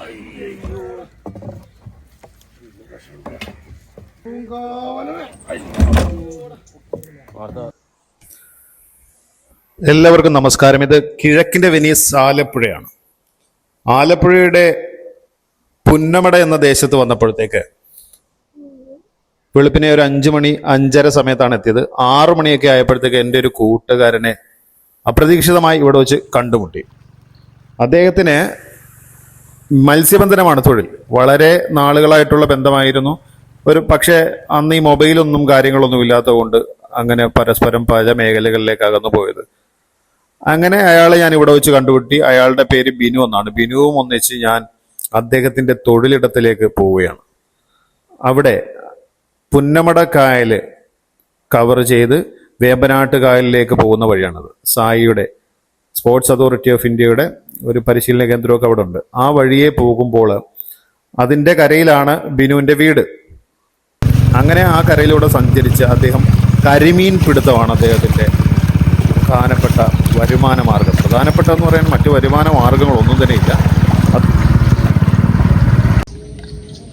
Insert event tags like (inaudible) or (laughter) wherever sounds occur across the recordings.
അയ്യോ എല്ലാവർക്കും നമസ്കാരം. ഇത് കിഴക്കിന്റെ വെനീസ് ആലപ്പുഴയാണ്. ആലപ്പുഴയുടെ പുന്നമട എന്ന ദേശത്ത് വന്നപ്പോഴത്തേക്ക് വെളുപ്പിനെ ഒരു അഞ്ചു മണി അഞ്ചര സമയത്താണ് എത്തിയത്. ആറു മണിയൊക്കെ ആയപ്പോഴത്തേക്ക് എന്റെ ഒരു കൂട്ടുകാരനെ അപ്രതീക്ഷിതമായി ഇവിടെ വെച്ച് കണ്ടുമുട്ടി. അദ്ദേഹത്തിന് മത്സ്യബന്ധനമാണ് തൊഴിൽ. വളരെ നാളുകളായിട്ടുള്ള ബന്ധമായിരുന്നു. ഒരു പക്ഷേ അന്ന് ഈ മൊബൈലൊന്നും കാര്യങ്ങളൊന്നും ഇല്ലാത്തതുകൊണ്ട് അങ്ങനെ പരസ്പരം പല മേഖലകളിലേക്ക് അകന്നു പോയത്. അങ്ങനെ അയാളെ ഞാൻ ഇവിടെ വെച്ച് കണ്ടുപിട്ടി അയാളുടെ പേര് ബിനു എന്നാണ്. ബിനുവും ഒന്നിച്ച് ഞാൻ അദ്ദേഹത്തിന്റെ തൊഴിലിടത്തിലേക്ക് പോവുകയാണ്. അവിടെ പുന്നമട കായൽ കവർ ചെയ്ത് വേമ്പനാട്ട് കായലിലേക്ക് പോകുന്ന വഴിയാണത്. സായിയുടെ സ്പോർട്സ് അതോറിറ്റി ഓഫ് ഇന്ത്യയുടെ ഒരു പരിശീലന കേന്ദ്രമൊക്കെ അവിടെ ഉണ്ട് ആ വഴിയെ പോകുമ്പോൾ അതിന്റെ കരയിലാണ് ബിനുവിന്റെ വീട്. അങ്ങനെ ആ കരയിലൂടെ സഞ്ചരിച്ച് അദ്ദേഹം കരിമീൻ പിടുത്തമാണ് അദ്ദേഹത്തിന്റെ പ്രധാനപ്പെട്ട വരുമാന മാർഗം. പ്രധാനപ്പെട്ട എന്ന് പറയാൻ മറ്റു വരുമാന മാർഗങ്ങളൊന്നും തന്നെ ഇല്ല.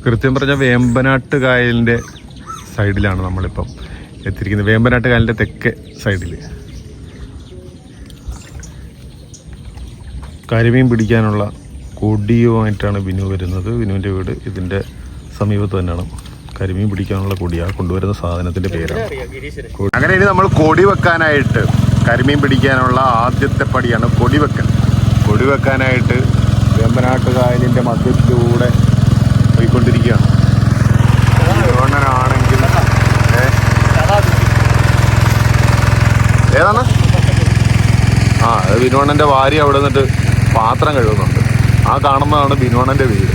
കൃത്യം പറഞ്ഞ വേമ്പനാട്ട് കായലിന്റെ സൈഡിലാണ് നമ്മളിപ്പം എത്തിയിരിക്കുന്നത്. വേമ്പനാട്ട് കായലിന്റെ തെക്കേ സൈഡിൽ കരിമീൻ പിടിക്കാനുള്ള കൊടിയുമായിട്ടാണ് ബിനു വരുന്നത്. ബിനുവിന്റെ വീട് ഇതിന്റെ സമീപത്ത് തന്നെയാണ്. കരിമീൻ പിടിക്കാനുള്ള കൊടി. ആ കൊണ്ടുവരുന്ന സാധനത്തിന്റെ പേരാണ്. അങ്ങനെ ഇനി നമ്മൾ കൊടി വെക്കാനായിട്ട് കരിമീൻ പിടിക്കാനുള്ള ആദ്യത്തെ പടിയാണ് കൊടി വെക്കൽ. കൊടി വെക്കാനായിട്ട് വേമ്പനാട്ട് കായലിന്റെ മധ്യത്തിലൂടെ പോയിക്കൊണ്ടിരിക്കുകയാണ്. ഏ? ഏതാണ്? ആ അത് വിനോണന്റെ ഭാര്യ അവിടെ നിന്നിട്ട് പാത്രം കഴുകുന്നുണ്ട്. ആ കാണുന്നതാണ് ബിനോണന്റെ വീട്.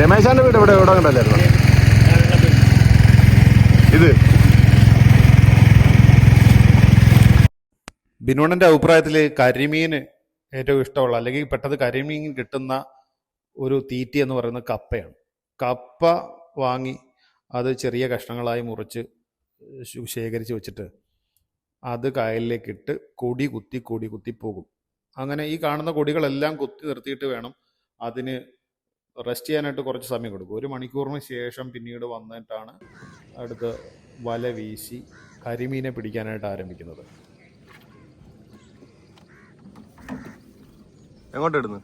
രമേശാന്റെ വീട് ഇവിടെ എവിടെ കണ്ടല്ലായിരുന്നു? ഇത്. ബിനോണന്റെ അഭിപ്രായത്തിൽ കരിമീൻ ഏറ്റവും ഇഷ്ടമുള്ള അല്ലെങ്കിൽ പെട്ടെന്ന് കരിമീൻ കിട്ടുന്ന ഒരു തീറ്റി എന്ന് പറയുന്ന കപ്പയാണ്. കപ്പ വാങ്ങി അത് ചെറിയ കഷ്ണങ്ങളായി മുറിച്ച് ശേഖരിച്ച് വെച്ചിട്ട് അത് കായലിലേക്ക് ഇട്ട് കൊടി കുത്തി കൊടി കുത്തി പോകും. അങ്ങനെ ഈ കാണുന്ന കൊടികളെല്ലാം കുത്തി നിർത്തിയിട്ട് വേണം അതിന് റെസ്റ്റ് ചെയ്യാനായിട്ട് കുറച്ച് സമയം കൊടുക്കും. ഒരു മണിക്കൂറിന് ശേഷം പിന്നീട് വന്നിട്ടാണ് അടുത്ത് വല വീശി കരിമീനെ പിടിക്കാനായിട്ട് ആരംഭിക്കുന്നത്. എങ്ങോട്ടിടുന്നു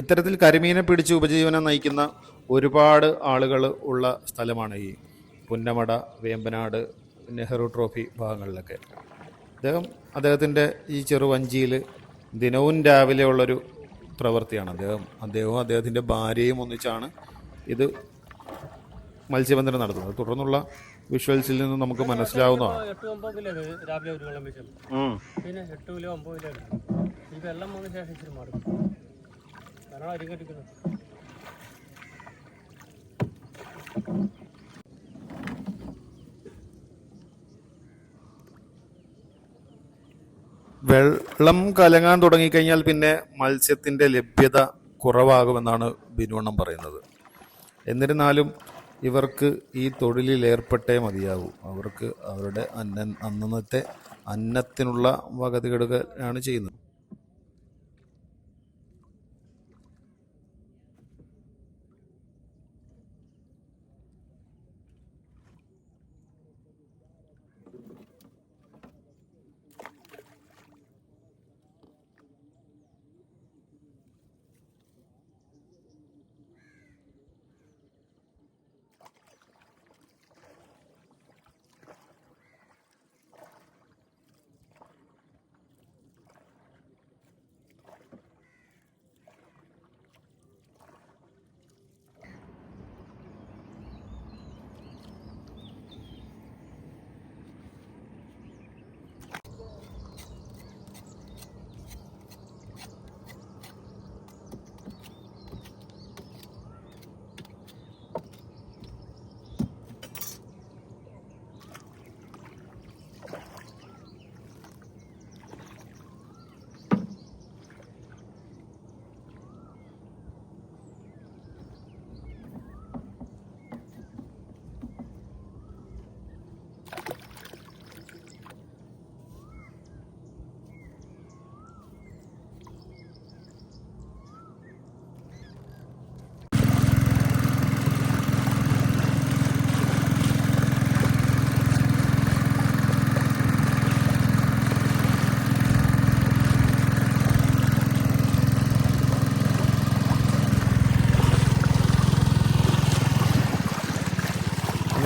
ഇത്തരത്തിൽ കരിമീനെ പിടിച്ച് ഉപജീവനം നയിക്കുന്ന ഒരുപാട് ആളുകൾ ഉള്ള സ്ഥലമാണ് ഈ പുന്നമട വേമ്പനാട് നെഹ്റു ട്രോഫി ഭാഗങ്ങളിലൊക്കെ. അദ്ദേഹം അദ്ദേഹത്തിന്റെ ഈ ചെറുവഞ്ചിയിൽ ദിനവും രാവിലെ ഉള്ളൊരു പ്രവൃത്തിയാണ്. അദ്ദേഹം അദ്ദേഹവും അദ്ദേഹത്തിന്റെ ഭാര്യയും ഒന്നിച്ചാണ് ഇത് മത്സ്യബന്ധനം നടത്തുന്നത്. തുടർന്നുള്ള വിഷ്വൽസിൽ നിന്ന് നമുക്ക് മനസ്സിലാവുന്നതാണ്. പിന്നെ എട്ട് കിലോ ഒമ്പത് കിലോ ഈ വെള്ളം വന്ന ശേഷം ഇച്ചിരി മാറും. കാരണം അരികടിക്കുന്നത് വെള്ളം കലങ്ങാൻ തുടങ്ങിക്കഴിഞ്ഞാൽ പിന്നെ മത്സ്യത്തിന്റെ ലഭ്യത കുറവാകുമെന്നാണ് ബിനുവണ്ണം പറയുന്നത്. എന്നിരുന്നാലും ഇവർക്ക് ഈ തൊഴിലിൽ ഏർപ്പെട്ടേ മതിയാകൂ അവർക്ക് അവരുടെ അന്ന അന്നത്തെ അന്നത്തിനുള്ള വകതികെടുകയാണ് ചെയ്യുന്നത്.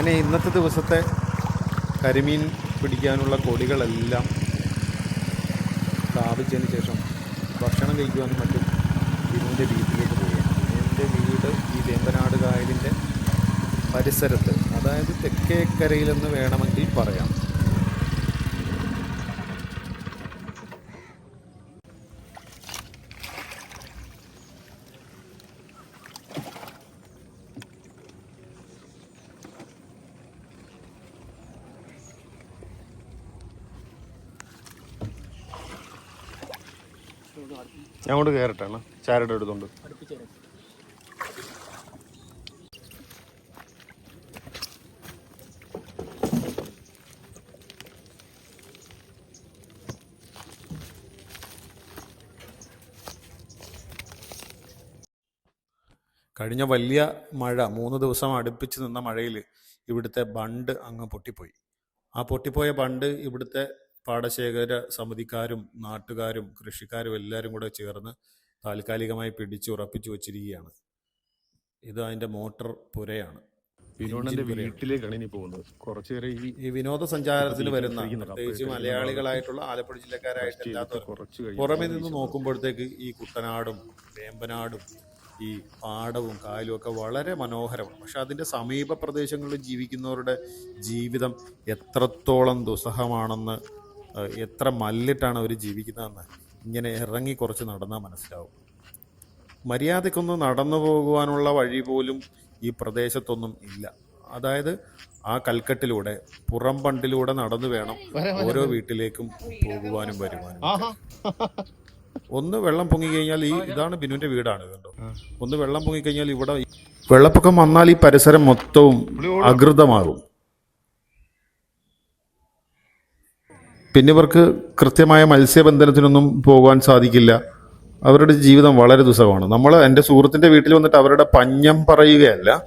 അങ്ങനെ ഇന്നത്തെ ദിവസത്തെ കരിമീൻ പിടിക്കാനുള്ള കൊടികളെല്ലാം സ്ഥാപിച്ചതിന് ശേഷം ഭക്ഷണം കഴിക്കുവാനും മറ്റും ബിനുവിന്റെ വീട്ടിലേക്ക് പോവുകയാണ്. എന്റെ വീട് ഈ വേമ്പനാട് കായലിന്റെ പരിസരത്ത് അതായത് തെക്കേക്കരയിലെന്ന് വേണമെങ്കിൽ പറയാം. ഞാൻ കൊണ്ട് കയറട്ടെ ചാരയുടെ എടുത്തോണ്ട്. കഴിഞ്ഞ വലിയ മഴ മൂന്ന് ദിവസം അടുപ്പിച്ച് നിന്ന മഴയിൽ ഇവിടുത്തെ ബണ്ട് അങ്ങ് പൊട്ടിപ്പോയി. ആ പൊട്ടിപ്പോയ ബണ്ട് ഇവിടുത്തെ പാടശേഖര സമിതിക്കാരും നാട്ടുകാരും കൃഷിക്കാരും എല്ലാവരും കൂടെ ചേർന്ന് താൽക്കാലികമായി പിടിച്ച് ഉറപ്പിച്ചു വച്ചിരിക്കുകയാണ്. ഇത് അതിന്റെ മോട്ടർ പുരയാണ്. വിനോദന്റെ വീട്ടിലേക്കാണ് ഇനി പോകുന്നത്. കുറച്ചേറെ ഈ വിനോദസഞ്ചാരത്തിന് വരുന്ന പ്രത്യേകിച്ച് മലയാളികളായിട്ടുള്ള ആലപ്പുഴ ജില്ലക്കാരായിട്ട് കഴിഞ്ഞ് പുറമെ നിന്ന് നോക്കുമ്പോഴത്തേക്ക് ഈ കുട്ടനാടും വേമ്പനാടും ഈ പാടവും കായലും ഒക്കെ വളരെ മനോഹരമാണ്. പക്ഷെ അതിന്റെ സമീപ പ്രദേശങ്ങളിൽ ജീവിക്കുന്നവരുടെ ജീവിതം എത്രത്തോളം ദുസ്സഹമാണെന്ന് എത്ര മല്ലിട്ടാണ് അവർ ജീവിക്കുന്നതെന്ന്. ഇങ്ങനെ ഇറങ്ങി കുറച്ച് നടന്നാൽ മനസ്സിലാവും. മര്യാദക്കൊന്ന് നടന്നു പോകുവാനുള്ള വഴി പോലും ഈ പ്രദേശത്തൊന്നും ഇല്ല. അതായത് ആ കൽക്കെട്ടിലൂടെ പുറം പണ്ടിലൂടെ നടന്നു വേണം ഓരോ വീട്ടിലേക്കും പോകുവാനും വരുവാനും. ഒന്ന് വെള്ളം പൊങ്ങി കഴിഞ്ഞാൽ ഈ ഇതാണ് ബിനുവിന്റെ വീടാണ് കണ്ടോ? ഒന്ന് വെള്ളം പൊങ്ങി കഴിഞ്ഞാൽ ഇവിടെ വെള്ളപ്പൊക്കം വന്നാൽ ഈ പരിസരം മൊത്തവും അകൃതമാകും. പിന്നെ ഇവർക്ക് കൃത്യമായ മത്സ്യബന്ധനത്തിനൊന്നും പോകാൻ സാധിക്കില്ല. അവരുടെ ജീവിതം വളരെ ദുസ്സഹമാണ്. നമ്മൾ എന്റെ സുഹൃത്തിന്റെ വീട്ടിൽ വന്നിട്ട് അവരുടെ പഞ്ഞം പറയുകയല്ല.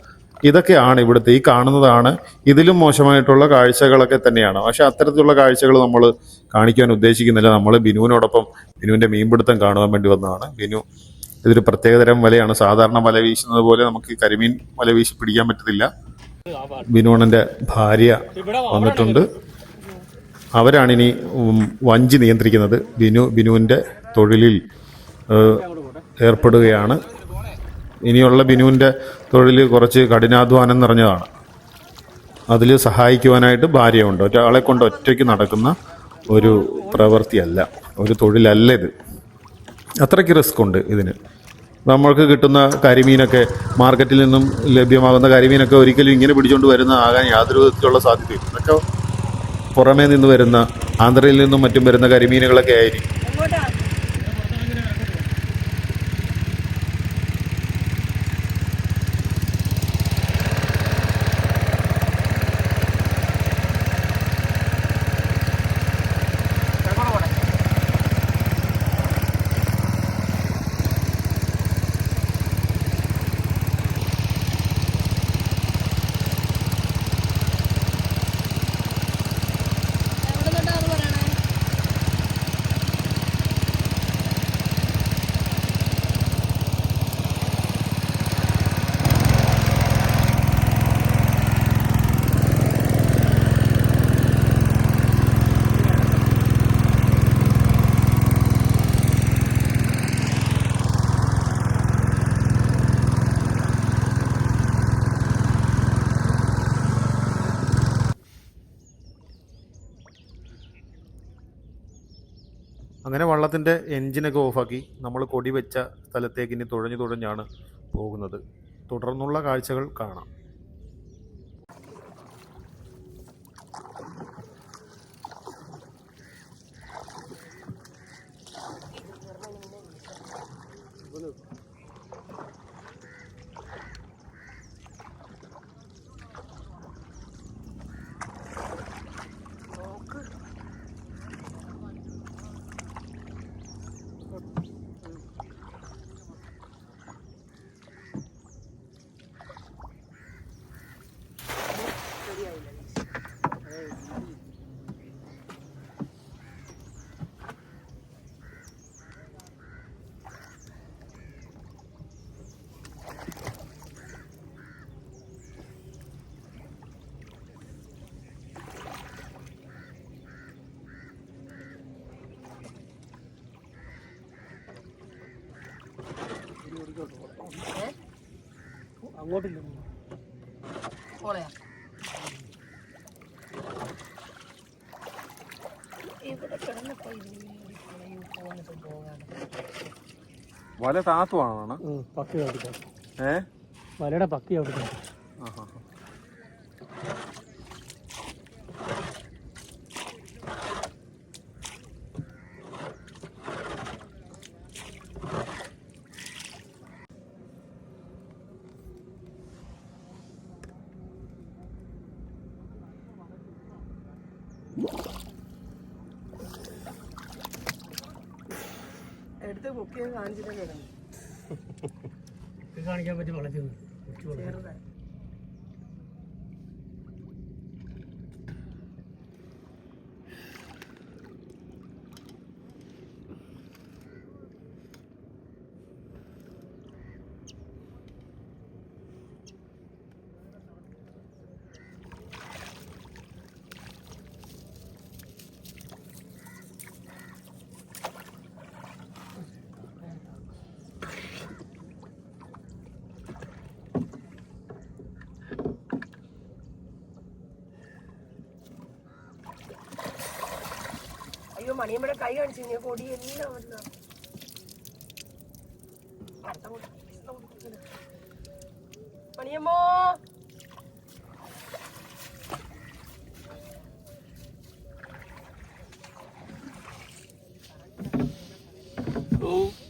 ഇതൊക്കെയാണ് ഇവിടുത്തെ ഈ കാണുന്നതാണ്. ഇതിലും മോശമായിട്ടുള്ള കാഴ്ചകളൊക്കെ തന്നെയാണ്. പക്ഷെ അത്തരത്തിലുള്ള കാഴ്ചകൾ നമ്മൾ കാണിക്കാൻ ഉദ്ദേശിക്കുന്നില്ല. നമ്മൾ ബിനുവിനോടൊപ്പം ബിനുവിന്റെ മീൻപിടുത്തം കാണുവാൻ വേണ്ടി വന്നതാണ്. ബിനു ഇതൊരു പ്രത്യേകതരം വലയാണ്. സാധാരണ വല വീശുന്നത് പോലെ നമുക്ക് കരിമീൻ വല വീശി പിടിക്കാൻ പറ്റത്തില്ല. ബിനുവണ്ണന്റെ ഭാര്യ വന്നിട്ടുണ്ട്. അവരാണിനി വഞ്ചി നിയന്ത്രിക്കുന്നത്. ബിനു ബിനുവിന്റെ തൊഴിലിൽ ഏർപ്പെടുകയാണ്. ഇനിയുള്ള ബിനുവിന്റെ തൊഴിൽ കുറച്ച് കഠിനാധ്വാനം നിറഞ്ഞതാണ്. അതിൽ സഹായിക്കുവാനായിട്ട് ഭാര്യയുണ്ട്. ഒരാളെ കൊണ്ട് ഒറ്റയ്ക്ക് നടക്കുന്ന ഒരു പ്രവൃത്തിയല്ല. ഒരു തൊഴിലല്ല ഇത്. അത്രയ്ക്ക് റിസ്ക് ഉണ്ട് ഇതിന്. നമ്മൾക്ക് കിട്ടുന്ന കരിമീനൊക്കെ മാർക്കറ്റിൽ നിന്നും ലഭ്യമാകുന്ന കരിമീനൊക്കെ ഒരിക്കലും ഇങ്ങനെ പിടിച്ചുകൊണ്ട് വരുന്ന ആകാൻ യാതൊരു വിധത്തിലുള്ള സാധ്യതയില്ല. ഇതൊക്കെ പുറമേ നിന്ന് വരുന്ന ആന്ധ്രയിൽ നിന്നും മറ്റും വരുന്ന കരിമീനുകളൊക്കെ ആയിരിക്കും. അങ്ങനെ വള്ളത്തിന്റെ എൻജിനൊക്കെ ഓഫാക്കി നമ്മൾ കൊടി വെച്ച സ്ഥലത്തേക്ക് ഇനി തുഴഞ്ഞു തുഴഞ്ഞാണ് പോകുന്നത്. തുടർന്നുള്ള കാഴ്ചകൾ കാണാം. അങ്ങോട്ടില്ല ഇവിടെ കിടന്നപ്പോ പോകാൻ. വല താത്തുവാണോ പക്കി ഏ? വലയുടെ പക്കി ചവിട്ടിക്കാം മണിയമ്മയുടെ കൈ കാണിച്ചു ഞാൻ കൊടി എല്ലാം വന്ന മണിയമ്മോ? സുരേണാ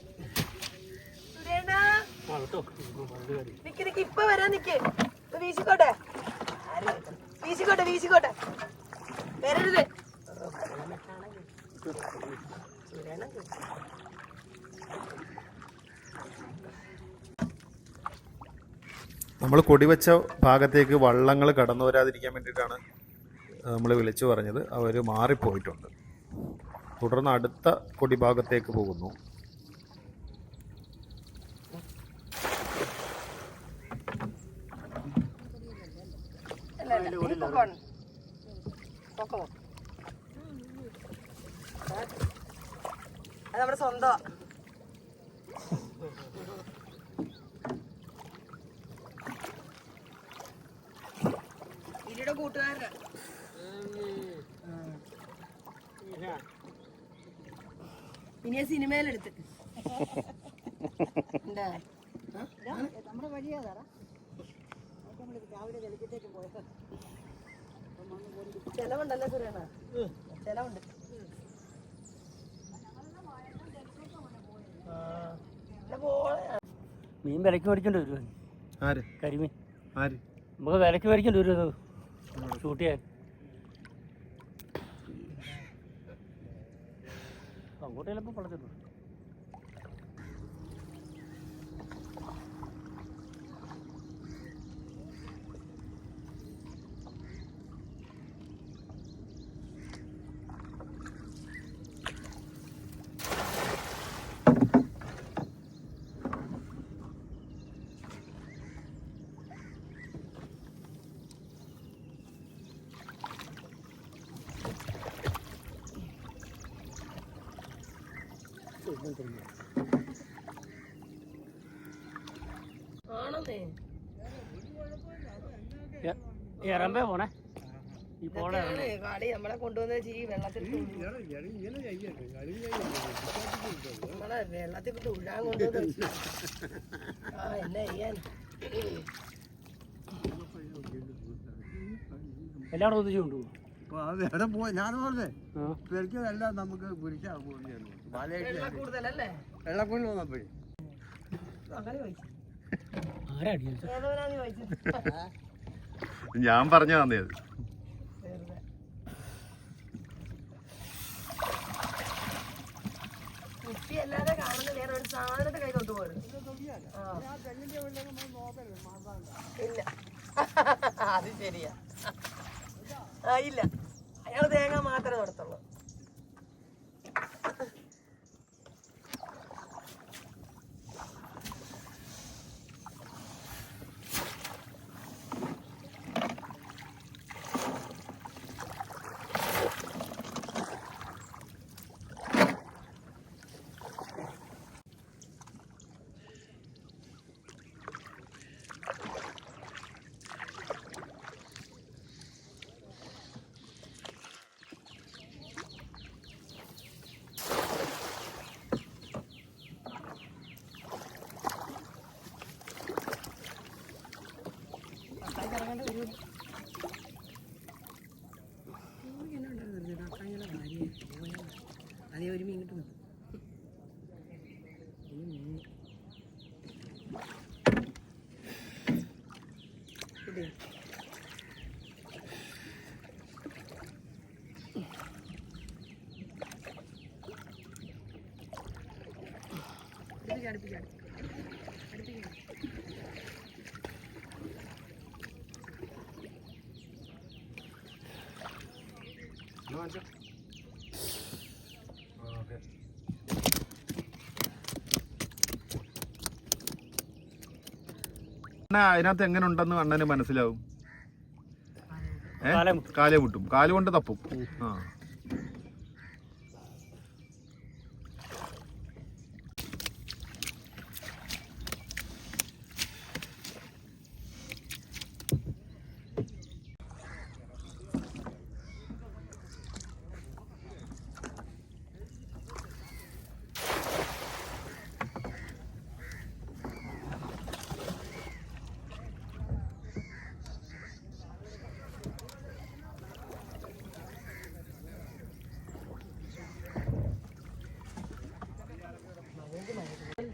നമ്മൾ കൊടിവെച്ച ഭാഗത്തേക്ക് വള്ളങ്ങൾ കടന്നു വരാതിരിക്കാൻ വേണ്ടിയിട്ടാണ് നമ്മൾ വിളിച്ചു പറഞ്ഞത്. അവർ മാറിപ്പോയിട്ടുണ്ട്. തുടർന്ന് അടുത്ത കൊടി ഭാഗത്തേക്ക് പോകുന്നു നമ്മുടെ സ്വന്തമാ ഇനി (laughs) ആ? സിനിമയിലെടുത്ത് നമ്മുടെ രാവിലെ പോയത്. ചെലവുണ്ടല്ലേ സുരേണ? ചെലവുണ്ട്. ഇല്ല, പോളെ. മീൻ വിലക്ക് മേടിച്ചോണ്ട് വരുമോ ആര്? കരിമീൻ. ആര്? നമുക്ക് വിലക്ക് മേടിച്ചോണ്ട് വരുമോ ഷൂട്ട് ചെയ്യാൻ. അങ്ങോട്ട് ചിലപ്പോൾ വളർത്തിട്ടു ഇറമ്പേ പോണേ. ഈ പോണേ കാടി കളി നമ്മളെ കൊണ്ടുവന്ന ഈ വെള്ളത്തിൽ. നമ്മളെ വെള്ളത്തിൽ തുഴാൻ കൊണ്ടുവന്ന ആ എന്നാ ചെയ്യാൻ? എല്ലാവരും ഒന്നിച്ചു കൊണ്ടുപോകും. അപ്പൊ അത് എവിടെ പോയി ഞാൻ പറഞ്ഞേ. ശരിക്കും നമുക്ക് വെള്ളം കൂടുതലല്ലേ? വെള്ളക്കുള്ളി വന്നപ്പോഴേ. ഞാൻ പറഞ്ഞു തന്നെ അത്. (laughs) അത് ശരിയാ. ആ ഇല്ല. അയാൾ തേങ്ങ മാത്രമേ നടത്തുള്ളൂ അതേ ഒരു മീൻ കിട്ടുന്നു അടുപ്പിക്കാണ് അടുപ്പിക്കാണ് അണ്ണാ, അതിനകത്ത് എങ്ങനെ ഉണ്ടെന്ന് അണ്ണന് മനസ്സിലാവും? കാലം. കാലേ മുട്ടും. കാൽ കൊണ്ട് തപ്പും. ആ.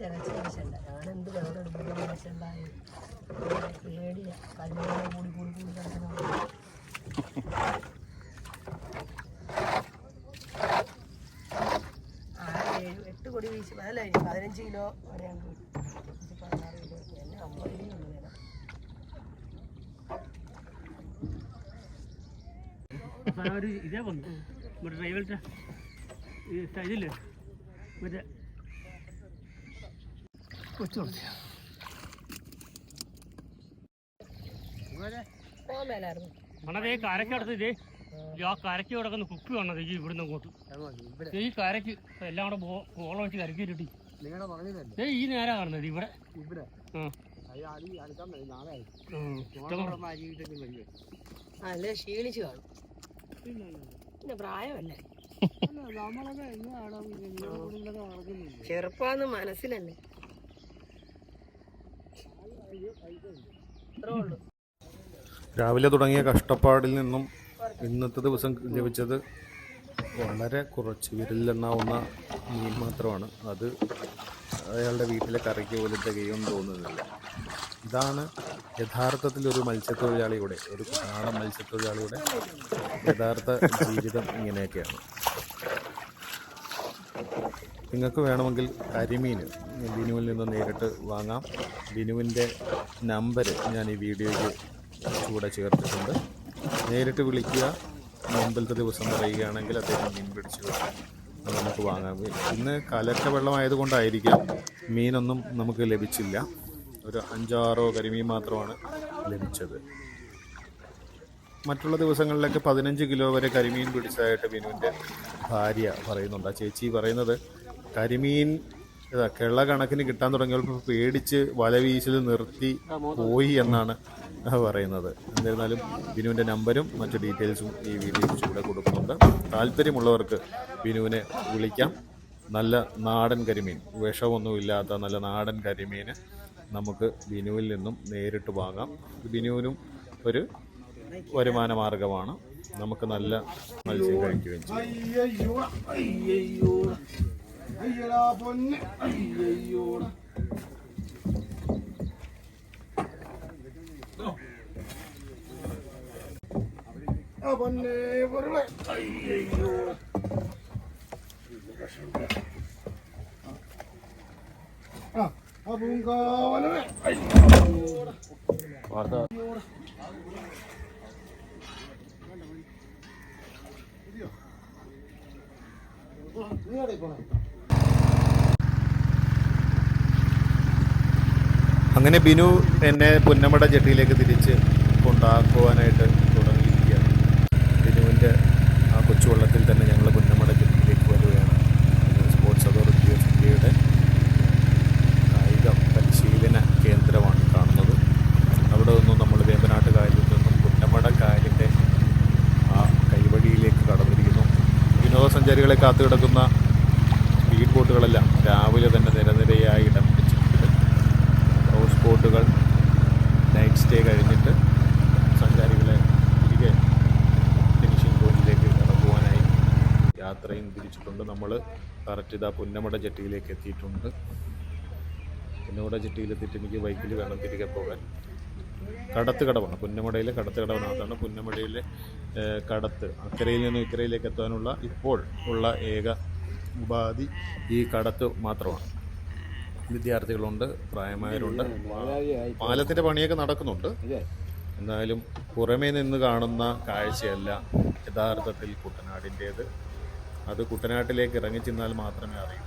തിരച്ച് മനുഷ്യണ്ട ഞാനെന്ത് വേറെ എടുക്കുന്ന മനുഷ്യണ്ടായി പേടിയാ. കല്ലുകളെ കൂടി കൂടി കൂടി ഏഴ് എട്ട് കൊടി വീശി. അതല്ല പതിനഞ്ച് കിലോ വരെയാണ് പതിനാറ് കിലോ എന്നെ അമ്പത് കിലോ ഉണ്ട് ഇതേ വന്നു മറ്റേ ഡ്രൈവറിന്റെ ഇതില്ലേ മറ്റേ കൊച്ചു മേലായിരുന്നു മണതേ കരയ്ക്ക് അടുത്ത് ഇതേ ഈ ആ കരയ്ക്ക് കിടക്കുന്ന കുപ്പി വന്നത് ഈ ഇവിടുന്ന് അങ്ങോട്ട് ഈ കരയ്ക്ക് എല്ലാം കൂടെ ബോളം വെച്ച് നിങ്ങളുടെ പറഞ്ഞതല്ലേ ഏ ഈ നേരെ കാണുന്നത് ഇവിടെ. ഇവിടെ. അല്ലേ ക്ഷീണിച്ചു കാണും. പിന്നെ പ്രായമല്ലേ? ചെറുപ്പാന്ന് മനസ്സിലല്ലേ? രാവിലെ തുടങ്ങിയ കഷ്ടപ്പാടിൽ നിന്നും ഇന്നത്തെ ദിവസം ലഭിച്ചത് വളരെ കുറച്ച് വിരലിലെണ്ണാവുന്ന മീൻ മാത്രമാണ്. അത് അയാളുടെ വീട്ടിലെ കറിക്ക് പോലും തികയും തോന്നുന്നില്ല. ഇതാണ് യഥാർത്ഥത്തിൽ ഒരു മത്സ്യത്തൊഴിലാളിയുടെ ഒരു നാടൻ മത്സ്യത്തൊഴിലാളിയുടെ യഥാർത്ഥ ജീവിതം ഇങ്ങനെയൊക്കെയാണ്. നിങ്ങൾക്ക് വേണമെങ്കിൽ കരിമീൻ ബിനുവിൽ നിന്ന് നേരിട്ട് വാങ്ങാം. ബിനുവിന്റെ നമ്പർ ഞാൻ ഈ വീഡിയോയ്ക്ക് കൂടെ ചേർത്തിട്ടുണ്ട്. നേരിട്ട് വിളിക്കുക. മുമ്പിലത്തെ ദിവസം പറയുകയാണെങ്കിൽ അദ്ദേഹം മീൻ പിടിച്ച് നമുക്ക് വാങ്ങാം. ഇന്ന് കലക്ക വെള്ളമായതുകൊണ്ടായിരിക്കാം മീനൊന്നും നമുക്ക് ലഭിച്ചില്ല. ഒരു അഞ്ചാറോ കരിമീൻ മാത്രമാണ് ലഭിച്ചത്. മറ്റുള്ള ദിവസങ്ങളിലൊക്കെ പതിനഞ്ച് കിലോ വരെ കരിമീൻ പിടിച്ചതായിട്ട് ബിനുവിന്റെ ഭാര്യ പറയുന്നുണ്ട്. ആ ചേച്ചി പറയുന്നത് കരിമീൻ കിള്ള കണക്കിന് കിട്ടാൻ തുടങ്ങിയപ്പോൾ പേടിച്ച് വല വീശൽ നിർത്തി പോയി എന്നാണ് പറയുന്നത്. എന്നിരുന്നാലും ബിനുവിന്റെ നമ്പരും മറ്റു ഡീറ്റെയിൽസും ഈ വീഡിയോയിൽ ചൂടെ കൊടുക്കുന്നുണ്ട്. താല്പര്യമുള്ളവർക്ക് ബിനുവിനെ വിളിക്കാം. നല്ല നാടൻ കരിമീൻ. വിഷമൊന്നുമില്ലാത്ത നല്ല നാടൻ കരിമീൻ നമുക്ക് ബിനുവിൽ നിന്നും നേരിട്ട് വാങ്ങാം. ബിനുവിനും ഒരു വരുമാന മാർഗമാണ്. നമുക്ക് നല്ല മത്സ്യം കഴിക്കുകയും ചെയ്യും. അയ്യടാ പൊന്ന്. അയ്യോടാ പൊന്നെ പൊരുളെ. അയ്യോടാ ആ അപ്പം കാവലവേ അയ്യോടാ വാർത്ത നീ പോണേ അങ്ങനെ ബിനു എന്നെ പുന്നമട ജെട്ടിയിലേക്ക് തിരിച്ച് കൊണ്ടാക്കുവാനായിട്ട് തുടങ്ങിയിരിക്കുകയാണ്. ബിനുവിന്റെ ആ കൊച്ചുവള്ളത്തിൽ തന്നെ ഞങ്ങൾ പുന്നമട ജെട്ടിയിലേക്ക് വരികയാണ്. സ്പോർട്സ് അതോറിറ്റി ഓഫ് ഇന്ത്യയുടെ കായിക പരിശീലന കേന്ദ്രമാണ് കാണുന്നത്. അവിടെ നിന്നും നമ്മൾ വേമ്പനാട്ട് കായലിൽ നിന്നും പുന്നമട കായലിന്റെ ആ കൈവഴിയിലേക്ക് കടന്നിരിക്കുന്നു. വിനോദസഞ്ചാരികളെ കാത്തു കിടക്കുന്ന സ്പീഡ് ബോട്ടുകളെല്ലാം രാവിലെ തന്നെ നിരനിരയായി ഇടം പിടിച്ചിട്ടുണ്ട് ഹൗസ് ബോട്ടുകൾ നൈറ്റ് സ്റ്റേ കഴിഞ്ഞിട്ട് സഞ്ചാരികളെ തിരികെ ഫിനിഷിംഗ് പോയിന്റിലേക്ക് ഇറങ്ങുവാനായി യാത്രയും തിരിച്ചിട്ടുണ്ട് നമ്മൾ കറക്റ്റ് ഇതാ പുന്നമട ജെട്ടിയിലേക്ക് എത്തിയിട്ടുണ്ട്. പുന്നമട ജെട്ടിയിലെത്തിയിട്ട് എനിക്ക് ബൈക്കിൽ വേണം തിരികെ പോകാൻ. കടത്ത് കടവാണ്. പുന്നമടയിലെ കടത്ത് കടവനകത്താണ്. പുന്നമടയിലെ കടത്ത് അക്കരയിൽ നിന്നും ഇക്കരയിലേക്ക് എത്താനുള്ള ഇപ്പോൾ ഉള്ള ഏക ഉപാധി ഈ കടത്ത് മാത്രമാണ്. വിദ്യാർത്ഥികളുണ്ട് പ്രായമായവരുണ്ട്. പാലത്തിന്റെ പണിയൊക്കെ നടക്കുന്നുണ്ട്. എന്നാലും പുറമേ നിന്ന് കാണുന്ന കാഴ്ചയല്ല യഥാർത്ഥത്തിൽ കുട്ടനാടിന്റേത് അത് കുട്ടനാട്ടിലേക്ക് ഇറങ്ങി ചെന്നാൽ മാത്രമേ അറിയൂ.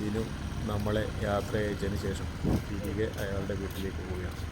ദിനു നമ്മളെ യാത്ര അയച്ചതിന് ശേഷം തിരികെ അയാളുടെ വീട്ടിലേക്ക് പോവുകയാണ്.